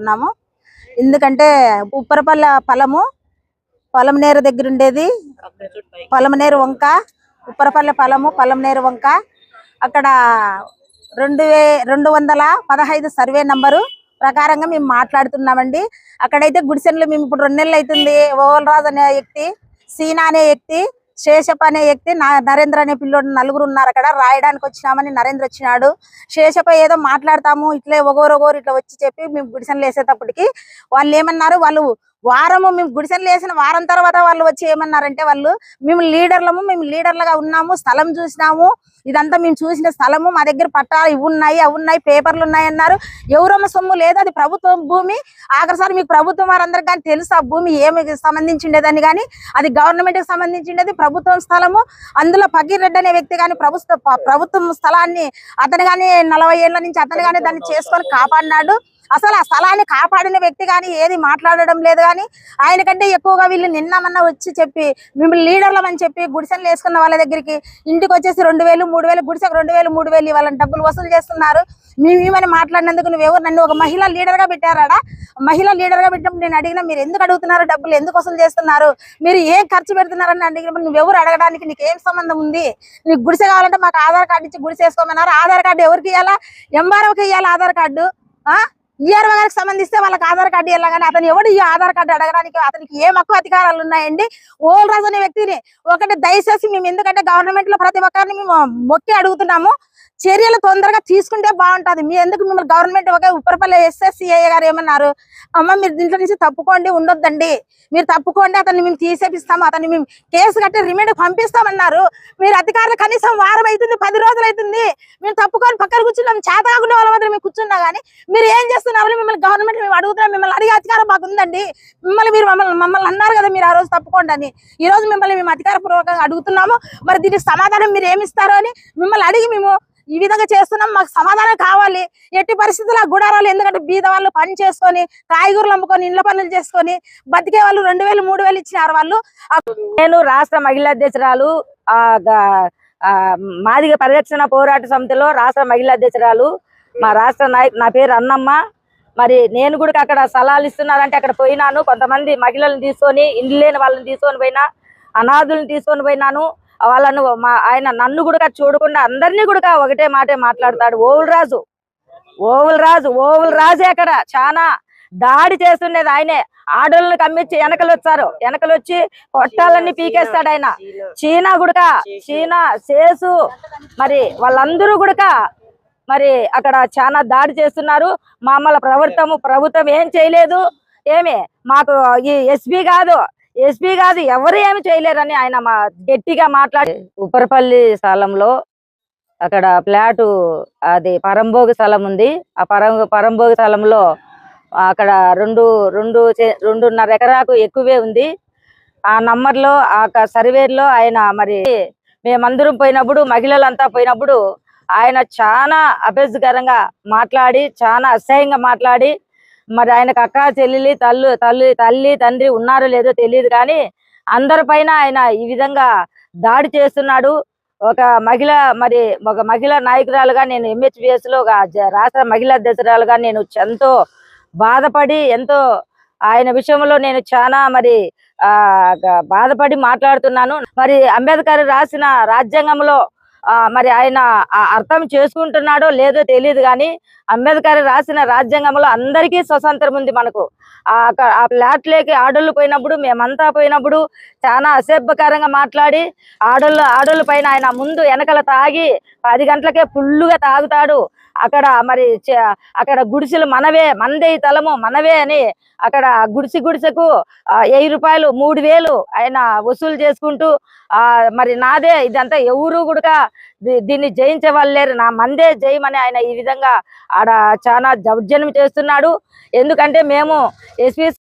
అనుకుంటున్నాము. ఎందుకంటే ఉప్పరపల్ల పొలము పొలంనేర దగ్గర ఉండేది. పొలంనేరు వంక ఉప్పరపల్లె పొలము పొలంనేరు వంక. అక్కడ రెండు వే రెండు వందల పదహైదు సర్వే నంబరు ప్రకారంగా మేము మాట్లాడుతున్నామండి. అక్కడైతే గుడిసెన్లు మేము ఇప్పుడు రెండు నెలలు అవుతుంది. ఓవల్రాజ్ అనే వ్యక్తి సీనా అనే వ్యక్తి శేషప్ అనే వ్యక్తి నరేంద్ర అనే పిల్లోడు నలుగురు ఉన్నారు అక్కడ. రాయడానికి వచ్చినామని నరేంద్ర వచ్చినాడు. శేషప ఏదో మాట్లాడతాము ఇట్లే ఒగోరు ఒగోరు ఇట్లా వచ్చి చెప్పి మేము గుడిసెలు వేసేటప్పటికి వాళ్ళు ఏమన్నారు వాళ్ళు వారము మేము గుడిసెలు వేసిన వారం తర్వాత వాళ్ళు వచ్చి ఏమన్నారంటే వాళ్ళు మేము లీడర్లము మేము లీడర్లుగా ఉన్నాము స్థలం చూసినాము ఇదంతా మేము చూసిన స్థలము మా దగ్గర పట్టాలు ఇవి ఉన్నాయి అవి ఉన్నాయి పేపర్లు ఉన్నాయి అన్నారు. ఎవరమ్మ సొమ్ము లేదు అది ప్రభుత్వం భూమి. ఆఖరిసారి మీకు ప్రభుత్వం వారందరికి కానీ తెలుసు ఆ భూమి ఏమి సంబంధించిండేదని కానీ అది గవర్నమెంట్కి సంబంధించిండేది ప్రభుత్వం స్థలము. అందులో ఫకీర్ అనే వ్యక్తి కానీ ప్రభుత్వ ప్రభుత్వం స్థలాన్ని అతను కానీ నలభై ఏళ్ళ నుంచి అతను కానీ దాన్ని చేసుకొని కాపాడినాడు. అసలు ఆ స్థలాన్ని కాపాడిన వ్యక్తి కానీ ఏది మాట్లాడడం లేదు కానీ ఆయన కంటే ఎక్కువగా వీళ్ళు నిన్నమన్నా వచ్చి చెప్పి మిమ్మల్ని లీడర్లం అని చెప్పి గుడిసెలు వేసుకున్న వాళ్ళ దగ్గరికి ఇంటికి వచ్చేసి రెండు వేలు మూడు వేలు గుడిసెకు రెండు వేలు మూడు వేలు వాళ్ళని డబ్బులు వసూలు చేస్తున్నారు. మేము ఏమని మాట్లాడినందుకు నువ్వెవరు నన్ను ఒక మహిళా లీడర్గా పెట్టారాడా? మహిళా లీడర్గా పెట్టినప్పుడు నేను అడిగిన మీరు ఎందుకు అడుగుతున్నారు? డబ్బులు ఎందుకు వసూలు చేస్తున్నారు? మీరు ఏం ఖర్చు పెడుతున్నారని అడిగినప్పుడు నువ్వెవరు అడగడానికి నీకు ఏం సంబంధం ఉంది? నీకు గుడిసె కావాలంటే మాకు ఆధార్ కార్డు ఇచ్చి గుడిసె వేసుకోమన్నారు. ఆధార్ కార్డు ఎవరికి ఇవ్వాలా ఎంఆర్ఓకి ఇవ్వాలి ఆధార్ కార్డు? ఆ? ఈఆర్ఓ గారికి సంబంధిస్తే వాళ్ళకి ఆధార్ కార్డు ఇవ్వాలి అతను ఎవడు ఈ ఆధార్ కార్డు అడగడానికి అతనికి ఏం మక్కువ అధికారాలు ఉన్నాయండి? ఓల్ రాజు అనే వ్యక్తిని ఒకటి దయచేసి మేము ఎందుకంటే గవర్నమెంట్లో ప్రతి ఒక్కరిని మేము మొక్కి అడుగుతున్నాము. చర్యలు తొందరగా తీసుకుంటే బాగుంటుంది. మీ ఎందుకు మిమ్మల్ని గవర్నమెంట్ ఒక ఉప్పరపల్లి ఎస్ఎస్సిఐ గారు ఏమన్నారు? అమ్మ మీరు దీంట్లో నుంచి తప్పుకోండి ఉండొద్దండి. మీరు తప్పుకోండి అతన్ని మేము తీసేపిస్తాము అతన్ని మేము కేసు కట్టి రిమైండ్ పంపిస్తామన్నారు. మీరు అధికారులు కనీసం వారం అవుతుంది పది రోజులు అవుతుంది మేము తప్పుకొని పక్కన కూర్చున్నాం చేత కాకుండా వాళ్ళ మాత్రం మేము కూర్చున్నా కానీ మీరు ఏం చేస్తున్నారు? మిమ్మల్ని గవర్నమెంట్ మేము అడుగుతున్నాం మిమ్మల్ని అడిగే అధికారం మాకు ఉందండి. మిమ్మల్ని మీరు మమ్మల్ని మమ్మల్ని అన్నారు కదా మీరు ఆ రోజు తప్పుకోండి అని. ఈ రోజు మిమ్మల్ని మేము అధికారపూర్వకంగా అడుగుతున్నాము. మరి దీనికి సమాధానం మీరు ఏమి ఇస్తారో అని మిమ్మల్ని అడిగి మేము ఈ విధంగా చేస్తున్నాం మాకు సమాధానం కావాలి. ఎట్టి పరిస్థితుల్లో గుడారాలు ఎందుకంటే బీద వాళ్ళు పని చేసుకొని కాయగూరలు అమ్ముకొని ఇండ్ల పనులు చేసుకొని బతికే వాళ్ళు రెండు వేలు మూడు వేలు ఇచ్చినారు వాళ్ళు. నేను రాష్ట్ర మహిళా అధ్యక్షురాలు ఆ, ఆ, మాదిగ పరిరక్షణ పోరాట సమితిలో రాష్ట్ర మహిళా అధ్యక్షురాలు మా రాష్ట్ర నాయకు నా పేరు అన్నమ్మ. మరి నేను కూడా అక్కడ స్థలాలు ఇస్తున్నారంటే అక్కడ పోయినాను. కొంతమంది మహిళలను తీసుకొని ఇండ్లు లేని వాళ్ళని తీసుకొని పోయినా అనాథులను తీసుకొని పోయినాను. వాళ్ళను మా ఆయన నన్ను కూడా చూడకుండా అందరినీ కూడా ఒకటే మాటే మాట్లాడతాడు. ఓవుల రాజు. ఓవుల రాజు ఓవుల రాజే అక్కడ. చాలా దాడి చేస్తుండేది ఆయనే. ఆడోళ్ళని కమ్మించి వెనకలు వచ్చారు. వెనకలు వచ్చి కొట్టాలన్నీ పీకేస్తాడు ఆయన. చీనా. గుడక చీనా శేసు మరి వాళ్ళందరూ గుడక మరి అక్కడ చాలా దాడి చేస్తున్నారు. మామూలు ప్రవర్తము ప్రభుత్వం ఏం చేయలేదు. ఏమి? మాకు ఈ ఎస్పీ కాదు. ఎస్పీ కాదు ఎవరు ఏమి చేయలేరని ఆయన మా గట్టిగా మాట్లాడి ఉప్పరపల్లి స్థలంలో అక్కడ ఫ్లాటు అది పరంభోగి స్థలం ఉంది. ఆ పరం పరంభోగి స్థలంలో అక్కడ రెండు రెండు రెండున్నర ఎకరాకు ఎక్కువే ఉంది. ఆ నంబర్లో ఆ సర్వేలో ఆయన మరి మేమందరం పోయినప్పుడు మహిళలంతా పోయినప్పుడు ఆయన చాలా అభ్యర్థకరంగా మాట్లాడి చాలా అసహ్యంగా మాట్లాడి మరి ఆయనకు అక్క చెల్లెలి తల్లు తల్లి తల్లి తండ్రి ఉన్నారో లేదో తెలియదు కానీ అందరిపైన ఆయన ఈ విధంగా దాడి చేస్తున్నాడు. ఒక మహిళ మరి ఒక మహిళా నాయకురాలుగా నేను ఎంహెచ్బిఎస్లో ఒక రాష్ట్ర మహిళా అధ్యక్షురాలుగా నేను ఎంతో బాధపడి ఎంతో ఆయన విషయంలో నేను చాలా మరి ఆ బాధపడి మాట్లాడుతున్నాను. మరి అంబేద్కర్ రాసిన రాజ్యాంగంలో మరి ఆయన ఆ అర్థం చేసుకుంటున్నాడో లేదో తెలియదు కానీ అంబేద్కర్ రాసిన రాజ్యాంగంలో అందరికీ స్వతంత్రం ఉంది మనకు. ఆ అక్క- ఆ ఫ్లాట్లోకి ఆడోళ్ళు పోయినప్పుడు మేమంతా పోయినప్పుడు చాలా అసభ్యకరంగా మాట్లాడి ఆడోళ్ళు ఆడోళ్ళ పైన ఆయన ముందు వెనకల తాగి పది గంటలకే ఫుల్లుగా తాగుతాడు. అక్కడ మరి చ- అక్కడ గుడిసెలు మనవే మనదే తలము మనవే అని అక్కడ గుడిసె గుడిసెకు వెయ్యి రూపాయలు మూడు వేలు ఆయన వసూలు చేసుకుంటూ ఆ మరి నాదే ఇదంతా ఎవరు కూడా దీన్ని జయించే వాళ్ళు లేరు. నా మందే జయమని ఆయన ఈ విధంగా ఆడ చాలా దౌర్జన్యం చేస్తున్నాడు. ఎందుకంటే మేము ఎస్పీ